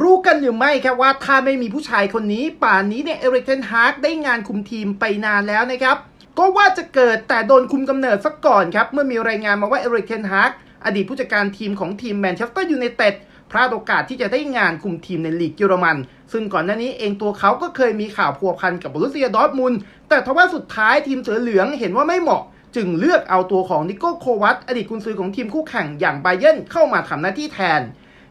รู้กันหรือไม่ครับว่าถ้าไม่มีผู้ชายคนนี้ ป่านนี้เนี่ยเอริกเทนฮาร์กได้งานคุมทีมไปนานแล้วนะครับ ก็ว่าจะเกิดแต่โดนคุมกำเนิดซะก่อนครับ เมื่อมีรายงานมาว่าเอริกเทนฮาร์กอดีตผู้จัดการทีมของทีมแมนเชสเตอร์ยูไนเต็ดพลาดโอกาสที่จะได้งานคุมทีมในลีกเยอรมัน ซึ่งก่อนหน้านี้เองตัวเขาก็เคยมีข่าวพัวพันกับบรูเซียดอร์ทมุนแต่ทว่าสุดท้ายทีมเสือเหลืองเห็นว่าไม่เหมาะ จึงเลือกเอาตัวของนิโก้โควัตอดีตกุนซือของทีมคู่แข่งอย่างไบเยนเข้ามาทำหน้าที่แทน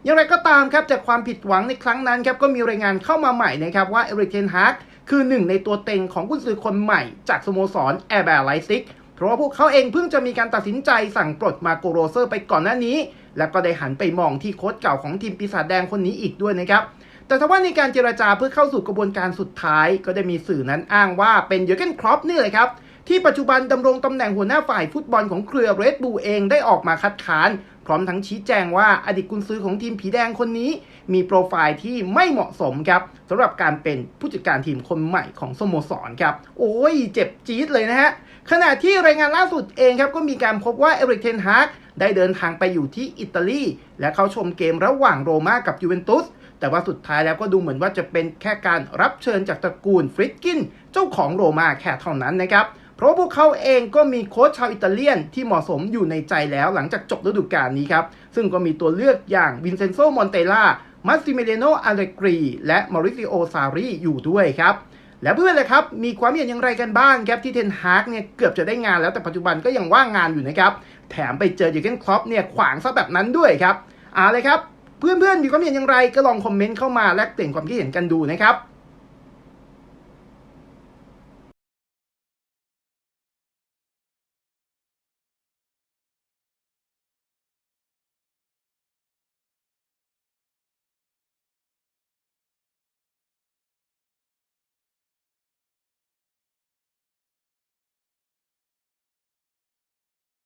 อย่างไรก็ตามครับจากความผิดหวังในครั้งนั้นครับก็มีรายงานเข้ามาใหม่นะครับว่าเอริกเทนฮากคือหนึ่งในตัวเต็งของกุนซือคนใหม่จากสโมสรแอร์แบร์ไลซิกเพราะว่าพวกเขาเองเพิ่งจะมีการตัดสินใจสั่งปลดมาโกโรเซอร์ไปก่อนหน้านี้ แล้วก็ได้หันไปมองที่โค้ชเก่าของทีมปีศาจแดงคนนี้อีกด้วยนะครับแต่ทว่าในการเจรจาเพื่อเข้าสู่กระบวนการสุดท้ายก็ได้มีสื่อนั้นอ้างว่าเป็นเยอร์เกนครอปนี่เลยครับที่ปัจจุบันดำรงตำแหน่งหัวหน้าฝ่ายฟุตบอลของเครือเรดบูเองได้ออกมาคัดค้าน พร้อมทั้งชี้แจงว่าอดีตกุนซือของทีมผีแดงคนนี้ มีโปรไฟล์ที่ไม่เหมาะสมครับสำหรับการเป็นผู้จัดการทีมคนใหม่ของสโมสรครับ โอ้ยเจ็บจี๊ดเลยนะฮะ ขณะที่รายงานล่าสุดเองครับ ก็มีการพบว่าเอริกเทนฮากได้เดินทางไปอยู่ที่อิตาลี และเข้าชมเกมระหว่างโรม่ากับยูเวนตุสแต่ว่าสุดท้ายแล้วก็ดูเหมือนว่าจะเป็นแค่การรับเชิญจากตระกูลฟริตกิน เจ้าของโรม่าแค่เท่านั้นนะครับ เพราะพวกเขาเองก็มีโค้ชชาวอิตาเลียนที่เหมาะสมอยู่ในใจแล้วหลังจากจบฤดูกาลนี้ครับ ซึ่งก็มีตัวเลือกอย่างวินเซนโซมอนเตล่ามาสซิเมเลโนอาเลกรีและมอริซิโอซารีอยู่ด้วยครับแล้วเพื่อนเลยครับ มีความเห็นอย่างไรกันบ้างครับที่เทนฮากเนี่ยเกือบจะได้งานแล้วแต่ปัจจุบันก็ยังว่างงานอยู่นะครับ แถมไปเจอยูเกนครอปเนี่ยขวางซะแบบนั้นด้วยครับเอาเลยครับ เพื่อนๆมีความเห็นอย่างไรก็ลองคอมเมนต์เข้ามาแลกเปลี่ยนความคิดเห็นกันดูนะครับ